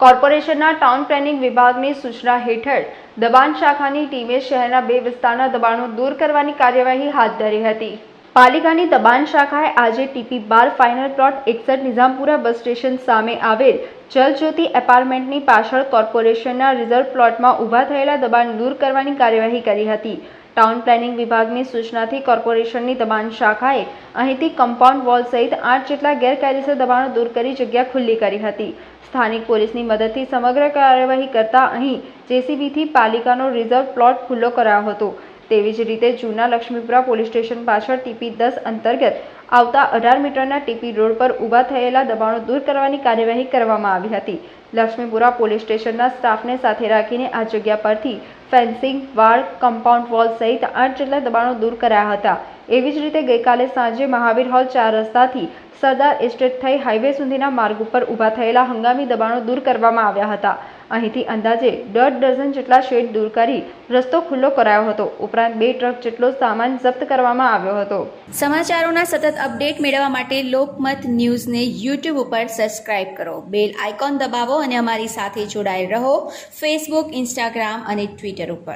કોર્પોરેશનના town planning વિભાગની સૂચના હેઠળ દબાણ શાખાની ટીમે શહેરના બે વિસ્તારના દબાણો દૂર કરવાની કાર્યવાહી હાથ ધરી હતી. પાલિકાની દબાણ શાખાએ આજે ટીપી બાર ફાઇનલ પ્લોટ એકસઠ નિઝામપુરા બસ સ્ટેશન સામે આવેલ જલજ્યોતિ એપાર્ટમેન્ટની પાછળ કોર્પોરેશનના રિઝર્વ પ્લોટમાં ઊભા થયેલા દબાણ દૂર કરવાની કાર્યવાહી કરી હતી. ટાઉન પ્લાનિંગ વિભાગની સૂચનાથી કોર્પોરેશનની દબાણ શાખાએ અહીંથી કમ્પાઉન્ડ વોલ સહિત આઠ જેટલા ગેરકાયદેસર દબાણો દૂર કરી જગ્યા ખુલ્લી કરી હતી. સ્થાનિક પોલીસની મદદથી સમગ્ર કાર્યવાહી કરતા અહીં જેસીબીથી પાલિકાનો રિઝર્વ પ્લોટ ખુલ્લો કરાયો હતો. તેવી જ રીતે જૂના લક્ષ્મીપુરા પોલીસ સ્ટેશન પાછળ ટીપી દસ અંતર્ગત આવતા અઢાર મીટરના ટીપી રોડ પર ઊભા થયેલા દબાણો દૂર કરવાની કાર્યવાહી કરવામાં આવી હતી. લક્ષ્મીપુરા પોલીસ સ્ટેશનના સ્ટાફને સાથે રાખીને આ જગ્યા પરથી ફેન્સિંગ, વાળ, કમ્પાઉન્ડ વોલ સહિત આઠ જેટલા દબાણો દૂર કરાયા હતા. એવી જ રીતે ગઈકાલે સાંજે મહાવીર હોલ ચાર રસ્તાથી સરદાર એસ્ટેટ થઈ હાઈવે સુધીના માર્ગ ઉપર ઊભા થયેલા હંગામી દબાણો દૂર કરવામાં આવ્યા હતા. અહીંથી અંદાજે દોઢ ડઝન જેટલા શેડ દૂર કરી રસ્તો ખુલ્લો કરાયો હતો. ઉપરાંત બે ટ્રક જેટલો સામાન જપ્ત કરવામાં આવ્યો હતો. સમાચારોના સતત અપડેટ મેળવવા માટે લોકમત ન્યૂઝને યુટ્યુબ ઉપર સબસ્ક્રાઇબ કરો. બેલ આઇકોન દબાવો અને અમારી સાથે જોડાયેલ રહો. ફેસબુક ઇન્સ્ટાગ્રામ અને ટ્વિટર ઉપર.